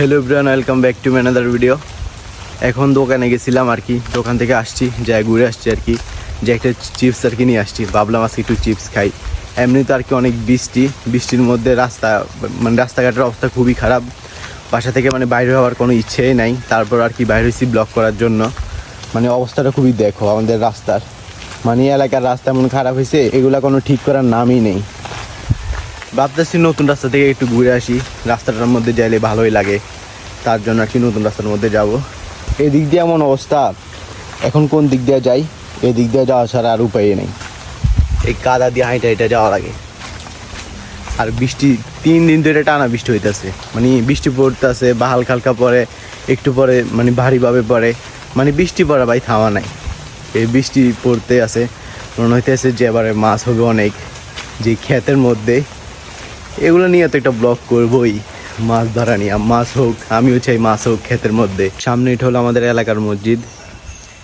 Hello Brian welcome back to another video এখন দোকানে গেছিলাম আর কি, দোকান থেকে আসছি, যাই ঘুরে আসছি আর কি। যে একটা চিপস আর কি নিয়ে আসছি, ভাবলাম আজকে একটু চিপস খাই। এমনি তো আর কি অনেক বৃষ্টি, বৃষ্টির মধ্যে রাস্তা মানে রাস্তাঘাটের অবস্থা খুবই খারাপ। বাসা থেকে মানে বাইরে হওয়ার কোনো ইচ্ছেই নাই, তারপর আর কি বাইরে হয়েছি ব্লক করার জন্য। মানে অবস্থাটা খুবই দেখো আমাদের রাস্তার। মানে এলাকার রাস্তা এমন খারাপ হয়েছে, এগুলা কোনো ঠিক করার নামই নেই। ভাবতেছি নতুন রাস্তা থেকে একটু ঘুরে আসি। রাস্তাটার মধ্যে যাইলে ভালোই লাগে। তার জন্য আর কি নতুন রাস্তার মধ্যে যাব। এই দিক দিয়ে এমন অবস্থা। এখন কোন দিক দিয়ে যাই? এই দিক দিয়ে যাওয়া ছাড়া আর উপায় নেই। এই কাদা দিয়ে হাইটা হাইটা যাওয়া লাগে। আর বৃষ্টি, তিন দিন ধরে টানা বৃষ্টি হইতেছে। মানে বৃষ্টি পড়তেছে, বা হালকা হালকা পরে, একটু পরে মানে ভারীভাবে পড়ে মানে বৃষ্টি পড়া ভাই থামা নাই। এই বৃষ্টি পড়তে আছে। মনে হইতেছে যে এবারে মাছ হবে অনেক। যে ক্ষেতের মধ্যে এগুলো নিয়ে তো একটা ব্লগ করবোই। মাছ ধরা নিয়ে। মাছ হোক, আমিও চাই মাছ হোক ক্ষেতের মধ্যে। সামনে এটা হলো আমাদের এলাকার মসজিদ।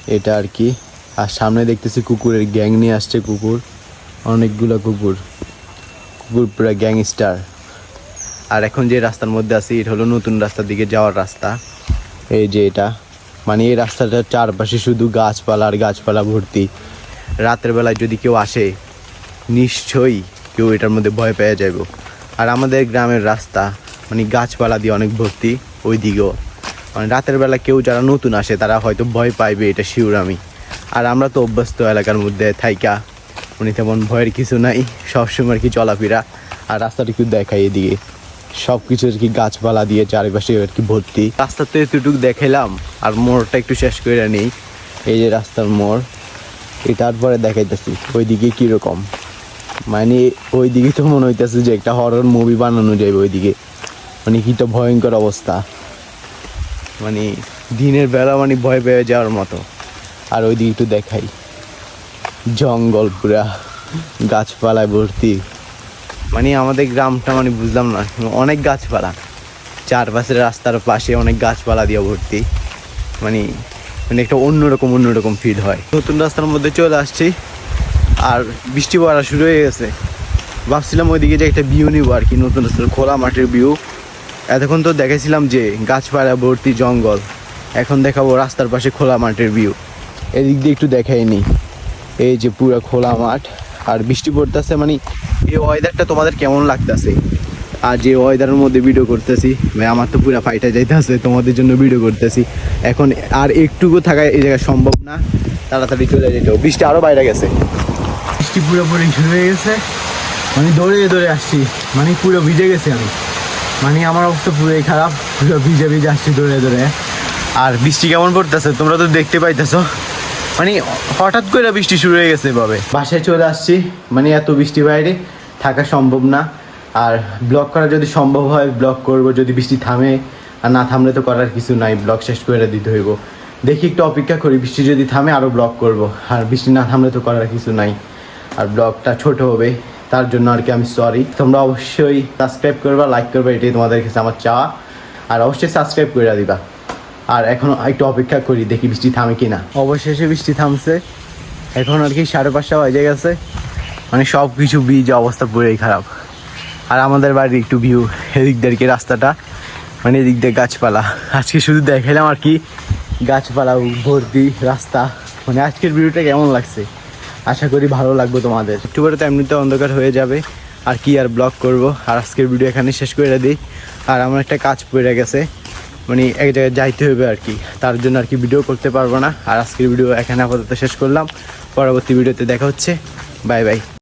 এটা আর কি। আর সামনে দেখতেছি কুকুরের গ্যাং নিয়ে আসছে কুকুর। অনেকগুলো কুকুর। কুকুর পুরো গ্যাংস্টার। আর এখন যে রাস্তার মধ্যে আছি, এটা হলো নতুন রাস্তার দিকে যাওয়ার রাস্তা। এই যে এটা। মানে এই রাস্তাটার চারপাশে শুধু গাছপালা আর গাছপালা ভর্তি। রাতের বেলায় যদি কেউ আসে, নিশ্চয়ই কেউ এটার মধ্যে ভয় পেয়ে যাবে আর আমাদের গ্রামের রাস্তা মানে গাছপালা দিয়ে অনেক ভর্তি ওই দিকেও মানে রাতের বেলা কেউ যারা নতুন আসে, তারা হয়তো ভয় পাইবে, এটা শিওর আমি। আর আমরা তো অভ্যস্ত এলাকার মধ্যে থাইকা উনি তেমন ভয়ের কিছু নাই সবসময় আর কি চলাফেরা। আর রাস্তাটা একটু দেখাই এদিকে। সব কিছু আর কি গাছপালা দিয়ে চারিপাশে আর কি ভর্তি। রাস্তাতে এতটুকু দেখাইলাম, আর মোড়টা একটু শেষ করে নিই। এই যে রাস্তার মোড় এই তারপরে দেখাইতেছি, ওইদিকে কীরকম। মানে ওই দিকে তো মনে হইতেছে যে একটা হরর মুভি বানানো যাবে ওইদিকে। মানে কি তো ভয়ঙ্কর অবস্থা। মানে দিনের বেলা মানে ভয় পেয়ে যাওয়ার মতো। আর ওই দিকে একটু দেখাই। জঙ্গল পুরা, গাছপালায় ভর্তি। মানে আমাদের গ্রামটা মানে বুঝলাম না, অনেক গাছপালা। চারপাশের রাস্তার পাশে অনেক গাছপালা দিয়ে ভর্তি। মানে মানে একটা অন্যরকম অন্যরকম ফিল হয়। নতুন রাস্তার মধ্যে চলে আসছি। আর বৃষ্টি পড়া শুরু হয়ে গেছে। ভাবছিলাম ওইদিকে যে একটা ভিউ নিব আর কি, নতুন খোলা মাঠের ভিউ এতক্ষণ তো দেখেছিলাম যে গাছপালা, ভর্তি জঙ্গল। এখন দেখাবো রাস্তার পাশে খোলা মাঠের ভিউ এদিক দিয়ে একটু দেখাইনি এই যে পুরো খোলা মাঠ। আর বৃষ্টি পড়তেছে মানে এই ওয়েদারটা তোমাদের কেমন লাগতেছে? আর যে ওয়েদারের মধ্যে ভিডিও করতেছি ভাই আমার তো পুরো ফাইটা যাইতেছে, তোমাদের জন্য ভিডিও করতেছি। এখন আর একটুকু থাকা এই জায়গায় সম্ভব না। তাড়াতাড়ি চলে যেত বৃষ্টি আরও বাইরে গেছে। বৃষ্টি পুরোপুরি শুরু হয়ে গেছে। মানে দৌড়ে দৌড়ে আসছি। মানে পুরো ভিজে গেছি আমি। মানে আমার অবস্থা পুরোই খারাপ। পুরো ভিজে ভিজে আসছি দৌড়ে দৌড়ে। আর বৃষ্টি কেমন পড়তেছে? তোমরা তো দেখতে পাইতেছো। মানে হঠাৎ করে বৃষ্টি শুরু হয়ে গেছে এভাবে। বাসায় চলে আসছি। মানে এত বৃষ্টি বাইরে থাকা সম্ভব না। আর ব্লগ করা যদি সম্ভব হয় ব্লগ করব। যদি বৃষ্টি থামে আর না থামলে তো করার কিছু নাই। ব্লগ শেষ করে দিতে হইব। দেখি একটু অপেক্ষা করি। বৃষ্টি যদি থামে আরও ব্লগ করব। আর বৃষ্টি না থামলে তো করার কিছু নাই। আর ব্লগটা ছোট হবে, তার জন্য আর কি আমি সরি তোমরা অবশ্যই সাবস্ক্রাইব করবা লাইক করবা, এটাই তোমাদের কাছে আমার চাওয়া। আর অবশ্যই সাবস্ক্রাইব করে দিবা। আর এখন একটু অপেক্ষা করি, দেখি বৃষ্টি থামে কি না অবশেষে বৃষ্টি থামছে। এখন আর কি সাড়ে পাঁচটা বাজে গেছে। মানে সব কিছু বীজ অবস্থা পুরোই খারাপ। আর আমাদের বাড়ির একটু ভিউ এদিক দিয়ে রাস্তাটা। মানে এদিক দিয়ে গাছপালা। আজকে শুধু দেখালাম আর কি গাছপালা ভর্তি রাস্তা। মানে আজকের ভিডিওটা কেমন লাগছে? আশা করি ভালো লাগবে তোমাদের। অক্টোবরে তো এমনিতে অন্ধকার হয়ে যাবে, আর কি আর ব্লগ করব? আর আজকের ভিডিও এখানে শেষ করে দিই। আর আমার একটা কাজ পড়ে গেছে মানে এক জায়গায় যাইতে হবে আর কি। তার জন্য আর কি ভিডিও করতে পারব না। আর আজকের ভিডিও এখানে আপাতত শেষ করলাম। পরবর্তী ভিডিওতে দেখা হচ্ছে। Bye bye